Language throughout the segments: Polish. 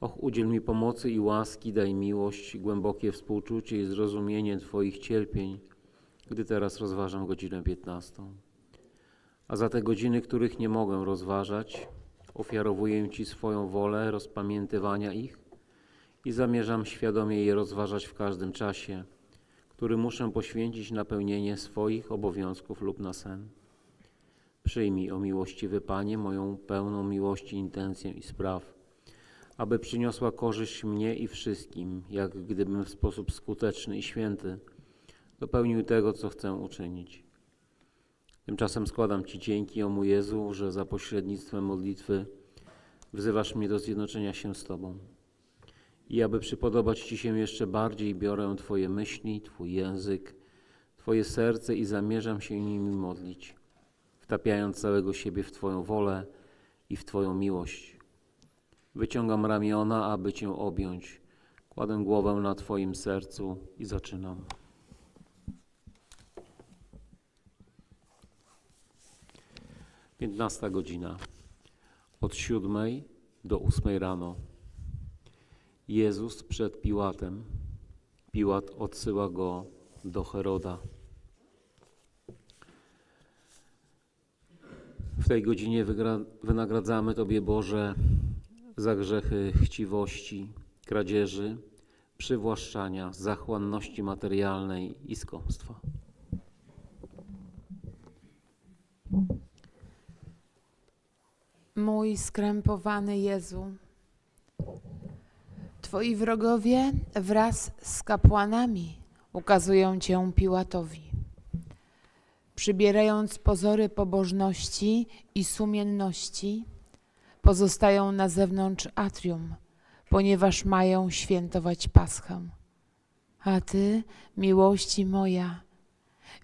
Och, udziel mi pomocy i łaski, daj miłość, głębokie współczucie i zrozumienie Twoich cierpień, gdy teraz rozważam godzinę 15. A za te godziny, których nie mogę rozważać, ofiarowuję Ci swoją wolę rozpamiętywania ich i zamierzam świadomie je rozważać w każdym czasie, który muszę poświęcić na pełnienie swoich obowiązków lub na sen. Przyjmij, o miłościwy Panie, moją pełną miłości intencję i spraw, aby przyniosła korzyść mnie i wszystkim, jak gdybym w sposób skuteczny i święty dopełnił tego, co chcę uczynić. Tymczasem składam Ci dzięki, o mój Jezu, że za pośrednictwem modlitwy wzywasz mnie do zjednoczenia się z Tobą. I aby przypodobać Ci się jeszcze bardziej, biorę Twoje myśli, Twój język, Twoje serce i zamierzam się nimi modlić, wtapiając całego siebie w Twoją wolę i w Twoją miłość. Wyciągam ramiona, aby Cię objąć. Kładę głowę na Twoim sercu i zaczynam. Piętnasta godzina. Od siódmej do ósmej rano. Jezus przed Piłatem. Piłat odsyła go do Heroda. W tej godzinie wynagradzamy Tobie, Boże, za grzechy chciwości, kradzieży, przywłaszczania, zachłanności materialnej i skąpstwa. Mój skrępowany Jezu, Twoi wrogowie wraz z kapłanami ukazują Cię Piłatowi. Przybierając pozory pobożności i sumienności, pozostają na zewnątrz atrium, ponieważ mają świętować Paschę. A Ty, miłości moja,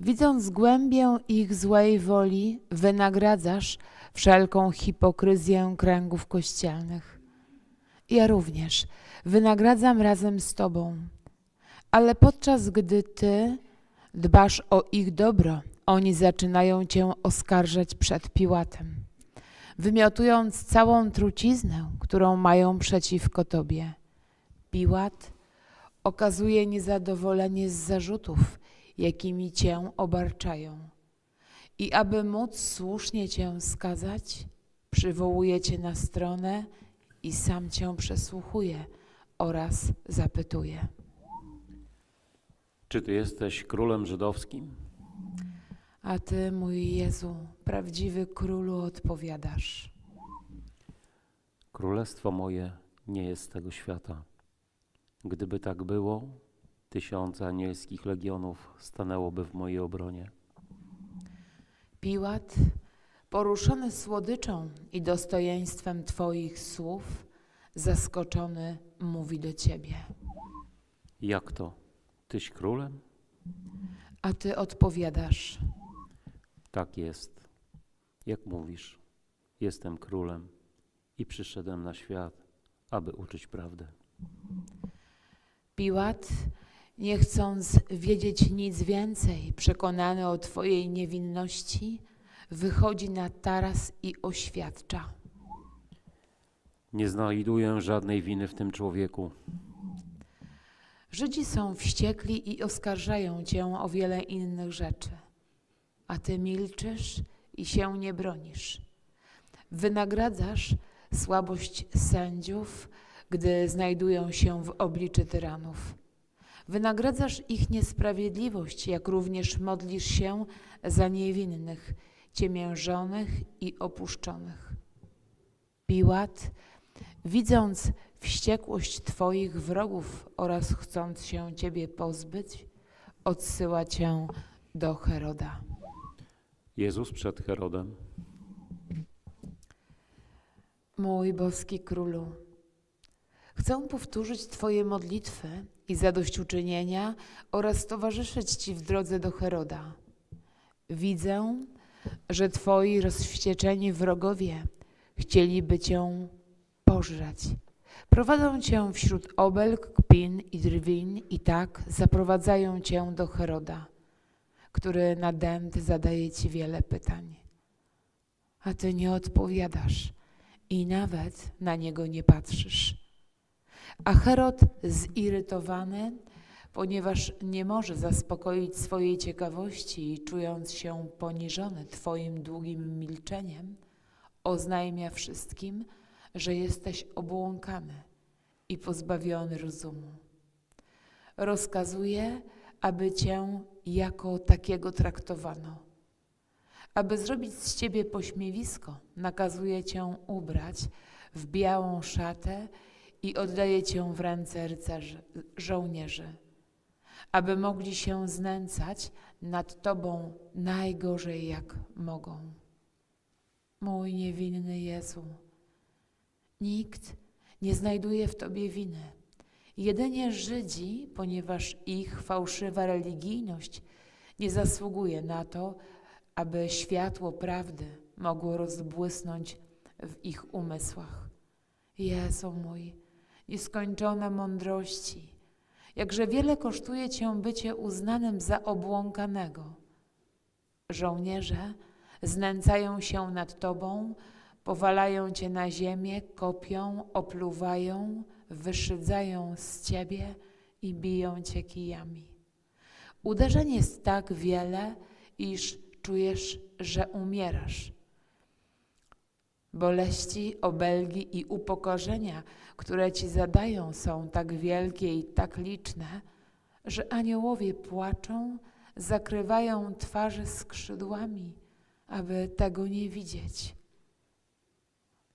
widząc głębię ich złej woli, wynagradzasz wszelką hipokryzję kręgów kościelnych. Ja również wynagradzam razem z Tobą, ale podczas gdy Ty dbasz o ich dobro, oni zaczynają Cię oskarżać przed Piłatem, wymiotując całą truciznę, którą mają przeciwko Tobie. Piłat okazuje niezadowolenie z zarzutów, jakimi Cię obarczają. I aby móc słusznie Cię skazać, przywołuje Cię na stronę i sam Cię przesłuchuje oraz zapytuje. Czy Ty jesteś królem żydowskim? A Ty, mój Jezu, prawdziwy królu, odpowiadasz. Królestwo moje nie jest tego świata. Gdyby tak było, tysiące anielskich legionów stanęłoby w mojej obronie. Piłat, poruszony słodyczą i dostojeństwem Twoich słów, zaskoczony mówi do Ciebie. Jak to? Tyś królem? A Ty odpowiadasz. Tak jest. Jak mówisz, jestem królem i przyszedłem na świat, aby uczyć prawdę. Piłat, nie chcąc wiedzieć nic więcej, przekonany o Twojej niewinności, wychodzi na taras i oświadcza. Nie znajduję żadnej winy w tym człowieku. Żydzi są wściekli i oskarżają Cię o wiele innych rzeczy, a Ty milczysz i się nie bronisz. Wynagradzasz słabość sędziów, gdy znajdują się w obliczy tyranów. Wynagradzasz ich niesprawiedliwość, jak również modlisz się za niewinnych, ciemiężonych i opuszczonych. Piłat, widząc wściekłość Twoich wrogów oraz chcąc się Ciebie pozbyć, odsyła Cię do Heroda. Jezus przed Herodem. Mój boski królu, chcę powtórzyć Twoje modlitwy i zadośćuczynienia oraz towarzyszyć Ci w drodze do Heroda. Widzę, że Twoi rozwścieczeni wrogowie chcieliby Cię pożreć. Prowadzą Cię wśród obelg, kpin i drwin i tak zaprowadzają Cię do Heroda, który nadęty zadaje Ci wiele pytań. A Ty nie odpowiadasz i nawet na niego nie patrzysz. A Herod zirytowany, ponieważ nie może zaspokoić swojej ciekawości i czując się poniżony Twoim długim milczeniem, oznajmia wszystkim, że jesteś obłąkany i pozbawiony rozumu. Rozkazuje, aby Cię jako takiego traktowano. Aby zrobić z Ciebie pośmiewisko, nakazuje Cię ubrać w białą szatę i oddaje Cię w ręce rycerzy, żołnierzy, aby mogli się znęcać nad Tobą najgorzej jak mogą. Mój niewinny Jezu, nikt nie znajduje w Tobie winy. Jedynie Żydzi, ponieważ ich fałszywa religijność nie zasługuje na to, aby światło prawdy mogło rozbłysnąć w ich umysłach. Jezu mój, nieskończone mądrości, jakże wiele kosztuje Cię bycie uznanym za obłąkanego. Żołnierze znęcają się nad Tobą, powalają Cię na ziemię, kopią, opluwają, wyszydzają z Ciebie i biją Cię kijami. Uderzeń jest tak wiele, iż czujesz, że umierasz. Boleści, obelgi i upokorzenia, które ci zadają, są tak wielkie i tak liczne, że aniołowie płaczą, zakrywają twarze skrzydłami, aby tego nie widzieć.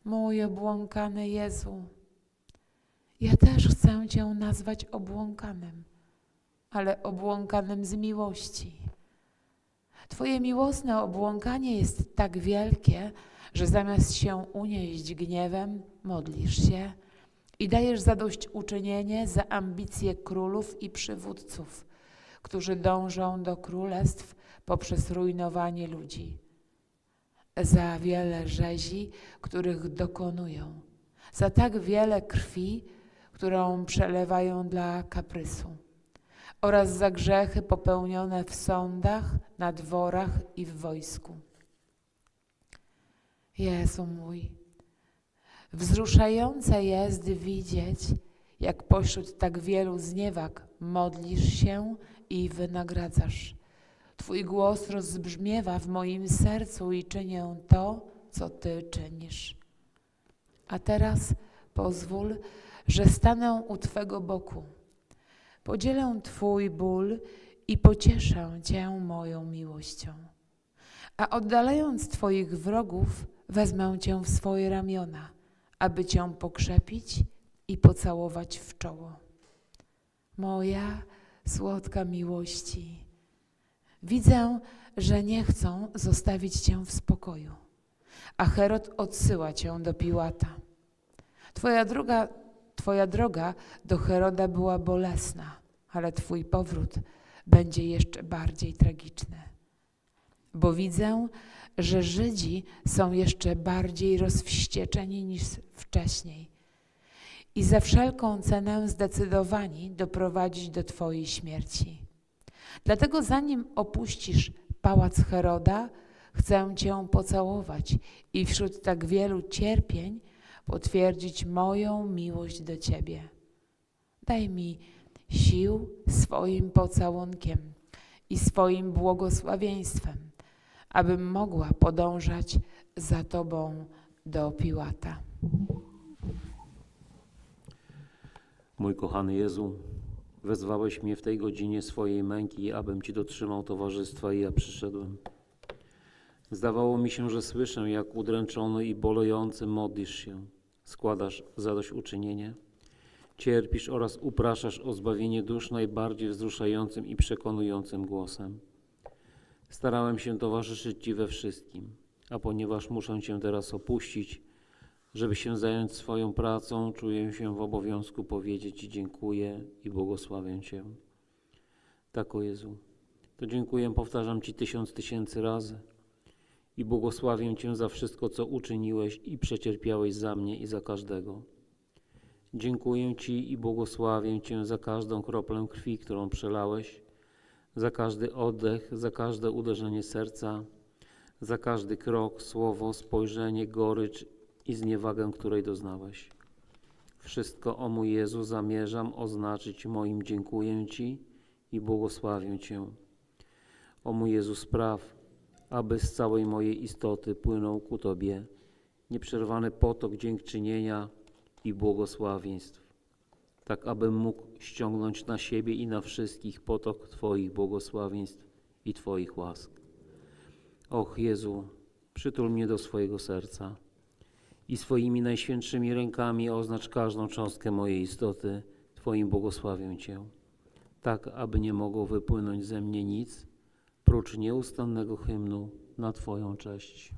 Mój obłąkany Jezu, ja też chcę Cię nazwać obłąkanym, ale obłąkanym z miłości. Twoje miłosne obłąkanie jest tak wielkie, że zamiast się unieść gniewem, modlisz się i dajesz zadośćuczynienie za ambicje królów i przywódców, którzy dążą do królestw poprzez rujnowanie ludzi, za wiele rzezi, których dokonują, za tak wiele krwi, którą przelewają dla kaprysu oraz za grzechy popełnione w sądach, na dworach i w wojsku. Jezu mój, wzruszające jest widzieć, jak pośród tak wielu zniewag modlisz się i wynagradzasz. Twój głos rozbrzmiewa w moim sercu i czynię to, co Ty czynisz. A teraz pozwól, że stanę u Twego boku. Podzielę Twój ból i pocieszę Cię moją miłością. A oddalając Twoich wrogów, wezmę Cię w swoje ramiona, aby Cię pokrzepić i pocałować w czoło. Moja słodka miłości, widzę, że nie chcą zostawić Cię w spokoju, a Herod odsyła Cię do Piłata. Twoja droga, twoja droga do Heroda była bolesna, ale Twój powrót będzie jeszcze bardziej tragiczny. Bo widzę, że Żydzi są jeszcze bardziej rozwścieczeni niż wcześniej i za wszelką cenę zdecydowani doprowadzić do Twojej śmierci. Dlatego zanim opuścisz pałac Heroda, chcę Cię pocałować i wśród tak wielu cierpień potwierdzić moją miłość do Ciebie. Daj mi sił swoim pocałunkiem i swoim błogosławieństwem, abym mogła podążać za Tobą do Piłata. Mój kochany Jezu, wezwałeś mnie w tej godzinie swojej męki, abym Ci dotrzymał towarzystwa i ja przyszedłem. Zdawało mi się, że słyszę, jak udręczony i bolejący modlisz się, składasz zadośćuczynienie, cierpisz oraz upraszasz o zbawienie dusz najbardziej wzruszającym i przekonującym głosem. Starałem się towarzyszyć Ci we wszystkim, a ponieważ muszę Cię teraz opuścić, Żeby się zająć swoją pracą, czuję się w obowiązku powiedzieć Ci dziękuję i błogosławię Cię. Tak, o Jezu. To dziękuję, powtarzam Ci tysiąc tysięcy razy i błogosławię Cię za wszystko, co uczyniłeś i przecierpiałeś za mnie i za każdego. Dziękuję Ci i błogosławię Cię za każdą kroplę krwi, którą przelałeś, za każdy oddech, za każde uderzenie serca, za każdy krok, słowo, spojrzenie, gorycz i zniewagę, której doznałeś. Wszystko, o mój Jezu, zamierzam oznaczyć moim dziękuję Ci i błogosławię Cię. O mój Jezu, spraw, aby z całej mojej istoty płynął ku Tobie nieprzerwany potok dziękczynienia i błogosławieństw, tak abym mógł ściągnąć na siebie i na wszystkich potok Twoich błogosławieństw i Twoich łask. Och Jezu, przytul mnie do swojego serca i swoimi najświętszymi rękami oznacz każdą cząstkę mojej istoty Twoim błogosławię Cię, tak aby nie mogło wypłynąć ze mnie nic, prócz nieustannego hymnu na Twoją cześć.